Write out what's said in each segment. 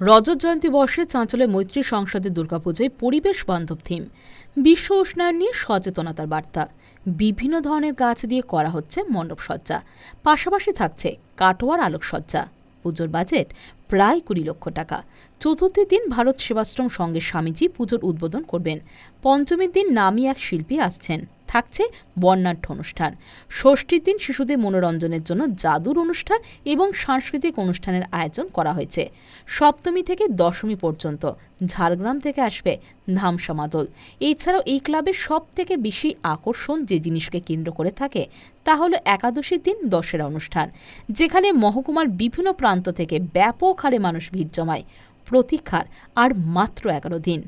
রজত জয়ন্তী বর্ষে চাঁচলে মৈত্রী সংসদে দুর্গাপুজোয় পরিবেশ বান্ধব থিম। বিশ্ব উষ্ণায়ন নিয়ে সচেতনতার বার্তা। বিভিন্ন ধরনের গাছ দিয়ে করা হচ্ছে মণ্ডপসজ্জা। পাশাপাশি থাকছে কাটোয়ার আলোকসজ্জা। পুজোর বাজেট প্রায় কুড়ি লক্ষ টাকা। চতুর্থী দিন ভারত সেবাশ্রম সঙ্গে স্বামীজি পুজোর উদ্বোধন করবেন। পঞ্চমীর দিন নামী এক শিল্পী আসছেন। থাকছে বর্ণাঢ্য অনুষ্ঠান। ষষ্ঠীর দিন শিশুদের মনোরঞ্জনের জন্য জাদুর অনুষ্ঠান এবং সাংস্কৃতিক অনুষ্ঠানের আয়োজন করা হয়েছে। সপ্তমী থেকে দশমী পর্যন্ত ঝাড়গ্রাম থেকে আসবে ধামসা মাদল। এছাড়াও এই ক্লাবের সব থেকে বেশি আকর্ষণ যে জিনিসকে কেন্দ্র করে থাকে, তা হলো একাদশীর দিন দশেরা অনুষ্ঠান। যেখানে মহকুমার বিভিন্ন প্রান্ত থেকে ব্যাপক হারে মানুষ ভিড় জমায়। প্রতীক্ষার আর মাত্র এগারো দিন।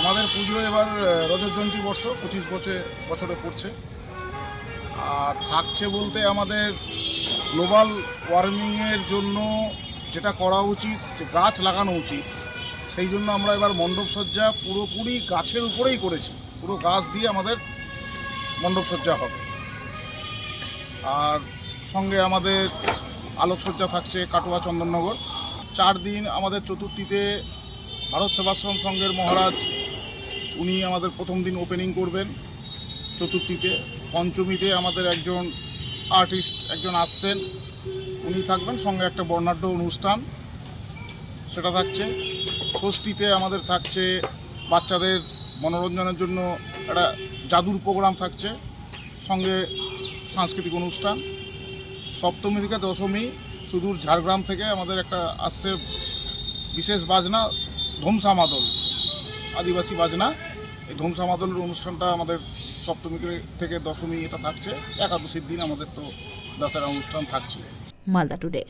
আমাদের পুজো এবার রজত জয়ন্তী বর্ষ, পঁচিশ বছর, বছরে পড়ছে। আর থাকছে বলতে আমাদের গ্লোবাল ওয়ার্মিংয়ের জন্য যেটা করা উচিত, যে গাছ লাগানো উচিত, সেই জন্য আমরা এবার মণ্ডপসজ্জা পুরোপুরি গাছের উপরেই করেছি। পুরো গাছ দিয়ে আমাদের মণ্ডপসজ্জা হবে। আর সঙ্গে আমাদের আলোকসজ্জা থাকছে কাটোয়া চন্দননগর। চার দিন আমাদের চতুর্থীতে ভারত সেবাশ্রম সংঘের মহারাজ, উনি আমাদের প্রথম দিন ওপেনিং করবেন চতুর্থীতে। পঞ্চমীতে আমাদের একজন আর্টিস্ট একজন আসছেন। উনি থাকবেন সঙ্গে একটা বর্ণাঢ্য অনুষ্ঠান, সেটা থাকছে। ষষ্ঠীতে আমাদের থাকছে বাচ্চাদের মনোরঞ্জনের জন্য একটা জাদুর প্রোগ্রাম থাকছে, সঙ্গে সাংস্কৃতিক অনুষ্ঠান। সপ্তমী থেকে দশমী সুদূর ঝাড়গ্রাম থেকে আমাদের একটা আসছে বিশেষ বাজনা, ধুমসা মাদল, আদিবাসী বাজনা। এই ধমসা মাদলের অনুষ্ঠানটা আমাদের সপ্তমী থেকে দশমী এটা থাকছে, একাদশীর দিন আমাদের তো দশেরা অনুষ্ঠান থাকছে। মালদা টুডে।